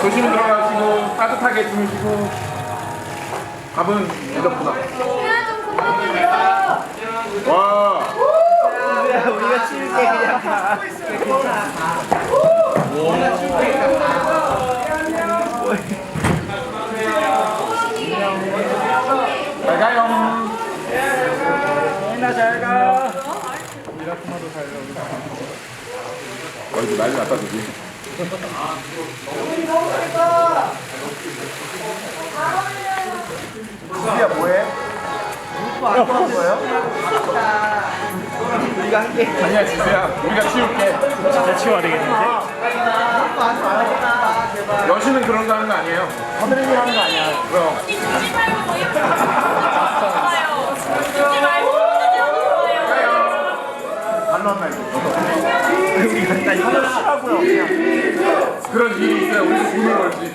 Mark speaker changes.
Speaker 1: 조심히 들어가시고 따뜻하게 주무시고 밥은 대접보다 와
Speaker 2: 우리가 치울게 그냥 가.
Speaker 1: 잘 가요
Speaker 2: 나잘 가.
Speaker 1: 어이구 난리 났다 저기
Speaker 2: 우리야 뭐해? 안 떠는 거예요? 우리가 한 개.
Speaker 1: 아니야 지수야 우리가 치울게.
Speaker 2: 진짜 치워야 되겠는데?
Speaker 1: 여신은 그런 거 하는 거 아니에요.
Speaker 2: 하늘이 하는 거 아니야.
Speaker 1: 그럼.
Speaker 3: 주지 말고
Speaker 2: 말. 우리 간다 이거 하라고요 그냥.
Speaker 1: 그런 일이 있어야 우리도 돈을 벌지